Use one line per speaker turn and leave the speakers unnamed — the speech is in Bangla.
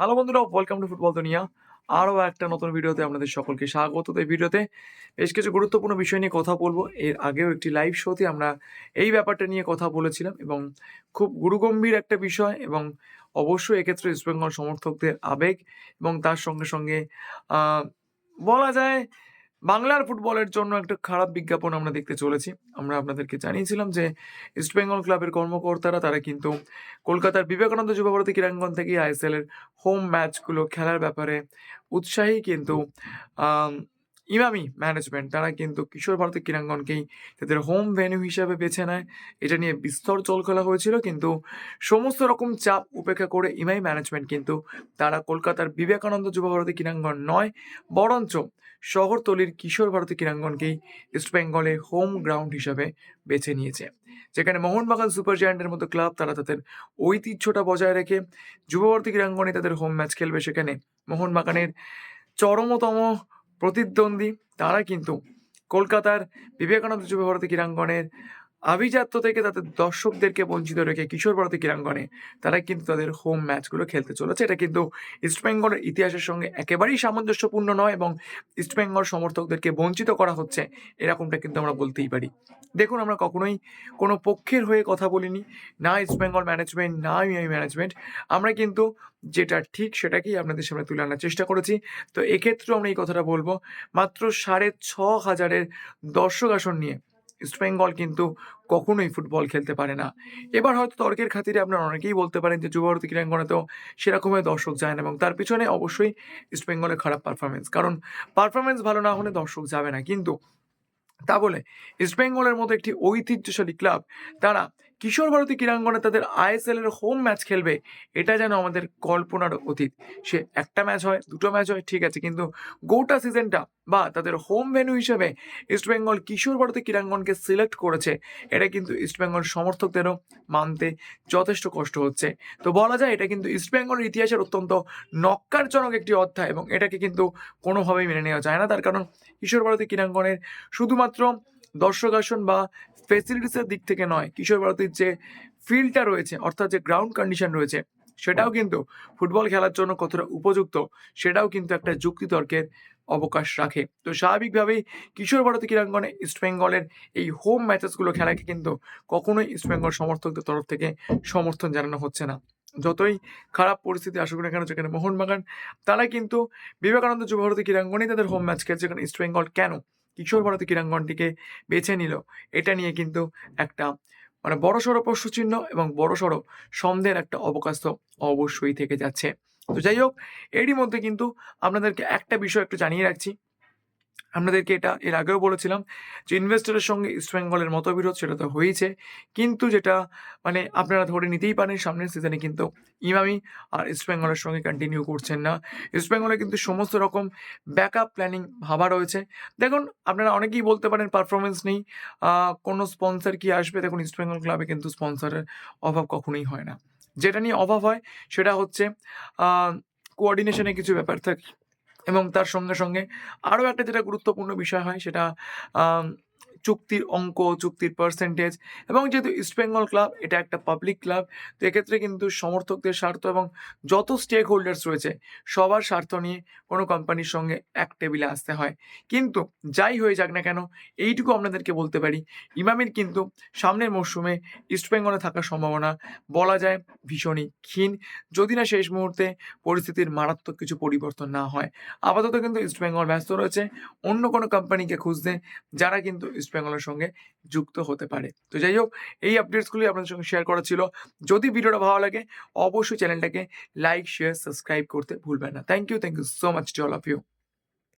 হ্যালো বন্ধুরা ওয়েলকাম টু ফুটবল দুনিয়া আরও একটা নতুন ভিডিওতে আপনাদের সকলকে স্বাগত। এই ভিডিওতে বেশ কিছু গুরুত্বপূর্ণ বিষয় নিয়ে কথা বলব। এর আগেও একটি লাইভ শোতে আমরা এই ব্যাপারটা নিয়ে কথা বলেছিলাম এবং খুব গুরুগম্ভীর একটা বিষয় এবং অবশ্যই এক্ষেত্রে ইস্টবেঙ্গল সমর্থকদের আবেগ এবং তার সঙ্গে সঙ্গে বলা যায় বাংলার ফুটবলের জন্য একটা খারাপ বিজ্ঞাপন আমরা দেখতে চলেছি। আমরা আপনাদেরকে জানিয়েছিলাম যে ইস্টবেঙ্গল ক্লাবের কর্মকর্তারা, তারা কিন্তু কলকাতার বিবেকানন্দ যুবভারতী ক্রীড়াঙ্গন থেকে আইএসএল এর হোম ম্যাচগুলো খেলার ব্যাপারে উৎসাহী কিন্তু ইমামি ম্যানেজমেন্ট তারা কিন্তু কিশোর ভারতী ক্রীড়াঙ্গনকেই তাদের হোম ভেন্যু হিসাবে বেছে নেয়। এটা নিয়ে বিস্তর চল খেলা হয়েছিল, কিন্তু সমস্ত রকম চাপ উপেক্ষা করে ইমামি ম্যানেজমেন্ট কিন্তু তারা কলকাতার বিবেকানন্দ যুব যুবভারতী ক্রীড়াঙ্গন নয়, বরঞ্চ শহরতলির কিশোর ভারতী ক্রীড়াঙ্গনকেই ইস্টবেঙ্গলে হোম গ্রাউন্ড হিসাবে বেছে নিয়েছে। যেখানে মোহনবাগান সুপার জায়ান্টের মতো ক্লাব তারা তাদের ঐতিহ্যটা বজায় রেখে যুবভারতী ক্রীড়াঙ্গনে তাদের হোম ম্যাচ খেলবে। সেখানে মোহনবাগানের চরমতম প্রতিদ্বন্দ্বী তারা কিন্তু কলকাতার বিবেকানন্দ যুব ভারতী ক্রীড়াঙ্গনের আভিজাত্য থেকে তাদের দর্শকদেরকে বঞ্চিত রেখে কিশোর ভারতী ক্রীড়াঙ্গনে তারা কিন্তু তাদের হোম ম্যাচগুলো খেলতে চলেছে। এটা কিন্তু ইস্টবেঙ্গলের ইতিহাসের সঙ্গে একেবারেই সামঞ্জস্যপূর্ণ নয় এবং ইস্টবেঙ্গল সমর্থকদেরকে বঞ্চিত করা হচ্ছে এরকমটা কিন্তু আমরা বলতেই পারি। দেখুন, আমরা কখনোই কোনো পক্ষের হয়ে কথা বলিনি, না ইস্টবেঙ্গল ম্যানেজমেন্ট না ইউআই ম্যানেজমেন্ট আমরা কিন্তু যেটা ঠিক সেটাকেই আপনাদের সামনে তুলে আনার চেষ্টা করেছি। তো এক্ষেত্রেও আমরা এই কথাটা বলব, মাত্র সাড়ে ছ হাজারের দর্শক আসন নিয়ে ইস্টবেঙ্গল কিন্তু কখনোই ফুটবল খেলতে পারে না। এবার হয়তো তর্কের খাতিরে আপনারা অনেকেই বলতে পারেন যে যুবভারতী ক্রীড়াঙ্গনে তো সেরকমভাবে দর্শক যায় না এবং তার পিছনে অবশ্যই ইস্টবেঙ্গলের খারাপ পারফরমেন্স কারণ পারফরমেন্স ভালো না হলে দর্শক যাবে না। কিন্তু তা বলে ইস্টবেঙ্গলের মতো একটি ঐতিহ্যশালী ক্লাব তারা কিশোর ভারতী ক্রীড়াঙ্গনে তাদের আইএসএল এর হোম ম্যাচ খেলবে, এটা যেন আমাদের কল্পনার অতীত। সে একটা ম্যাচ হয়, দুটো ম্যাচ হয়, ঠিক আছে, কিন্তু গোটা সিজনটা বা তাদের হোম ভেন্যু হিসেবে ইস্টবেঙ্গল কিশোর ভারতী ক্রীড়াঙ্গনকে সিলেক্ট করেছে, এটা কিন্তু ইস্টবেঙ্গল সমর্থকদেরও মানতে যথেষ্ট কষ্ট হচ্ছে। তো বলা যায়, এটা কিন্তু ইস্টবেঙ্গলের ইতিহাসের অত্যন্ত নক্কারজনক একটি অধ্যায় এবং এটাকে কিন্তু কোনোভাবেই মেনে নেওয়া যায় না, তার কারণ কিশোর ভারতী ক্রীড়াঙ্গনের শুধুমাত্র দর্শক আসন বা ফেসিলিটিসের দিক থেকে নয়, কিশোর ভারতীর যে ফিল্ডটা রয়েছে, অর্থাৎ যে গ্রাউন্ড কন্ডিশন রয়েছে, সেটাও কিন্তু ফুটবল খেলার জন্য কতটা উপযুক্ত, সেটাও কিন্তু একটা যুক্তিতর্কের অবকাশ রাখে। তো স্বাভাবিকভাবেই কিশোর ভারতী ক্রীড়াঙ্গনে ইস্টবেঙ্গলের এই হোম ম্যাচেসগুলো খেলাকে কিন্তু কখনোই ইস্টবেঙ্গল সমর্থকদের তরফ থেকে সমর্থন জানানো হচ্ছে না। যতই খারাপ পরিস্থিতি আসুক না কেন, যেখানে মোহনবাগান, তারা কিন্তু বিবেকানন্দ যুবভারতী ক্রীড়াঙ্গনেই তাদের হোম ম্যাচ খেলছে, যেখানে ইস্টবেঙ্গল কেন? কিশোর ভারতী ক্রীড়াঙ্গনটিকে বেছে নিল। এটা নিয়ে কিন্তু একটা মানে বড় বড়সড় প্রশ্নচিহ্ন এবং বড় বড়সড় সন্দেহের একটা অবকাশ তো অবশ্যই থেকে যাচ্ছে। তো যাই হোক, এরই মধ্যে কিন্তু আপনাদেরকে একটা বিষয় একটু জানিয়ে রাখছি। আপনাদেরকে এটা এর আগেও বলেছিলাম যে ইনভেস্টরের সঙ্গে ইস্টবেঙ্গলের মতবিরোধ সেটা তো হয়েছে। কিন্তু যেটা মানে আপনারা ধরে নিতেই পারেন সামনের সিজনে কিন্তু ইমামি আর ইস্টবেঙ্গলের সঙ্গে কন্টিনিউ করছেন না। ইস্টবেঙ্গলে কিন্তু সমস্ত রকম ব্যাকআপ প্ল্যানিং ভাবা রয়েছে। দেখুন, আপনারা অনেকেই বলতে পারেন পারফরমেন্স নেই কোনো স্পন্সর কি আসবে? দেখুন ইস্টবেঙ্গল ক্লাবে কিন্তু স্পন্সরের অভাব কখনোই হয় না। যেটা নিয়ে অভাব হয় সেটা হচ্ছে কোঅর্ডিনেশনের কিছু ব্যাপার থাকে। এবং তার সঙ্গে সঙ্গে আরও একটা যেটা গুরুত্বপূর্ণ বিষয় হয় সেটা চুক্তির অঙ্ক, চুক্তির পার্সেন্টেজ এবং যেহেতু ইস্টবেঙ্গল ক্লাব এটা একটা পাবলিক ক্লাব তো এক্ষেত্রে কিন্তু সমর্থকদের স্বার্থ এবং যত স্টেক হোল্ডার্স রয়েছে, সবার স্বার্থ নিয়ে কোনো কোম্পানির সঙ্গে এক টেবিলে আসতে হয়। কিন্তু যাই হয়ে যাক না কেন, এইটুকু আপনাদেরকে বলতে পারি, ইমামির কিন্তু সামনের মরশুমে ইস্টবেঙ্গলে থাকার সম্ভাবনা বলা যায় ভীষণই ক্ষীণ। যদি না শেষ মুহূর্তে পরিস্থিতির মারাত্মক কিছু পরিবর্তন না হয়, আপাতত কিন্তু ইস্টবেঙ্গল ব্যস্ত রয়েছে, অন্য কোনো কোম্পানিকে খুঁজতে, যারা কিন্তু ইস্টবেঙ্গলের সঙ্গে যুক্ত হতে পারে। তো যাই হোক, এই আপডেটসগুলি আপনাদের সঙ্গে শেয়ার করা ছিল। যদি ভিডিওটা ভালো লাগে, অবশ্যই চ্যানেলটাকে লাইক শেয়ার সাবস্ক্রাইব করতে ভুলবেন না। Thank you thank you so much to all of you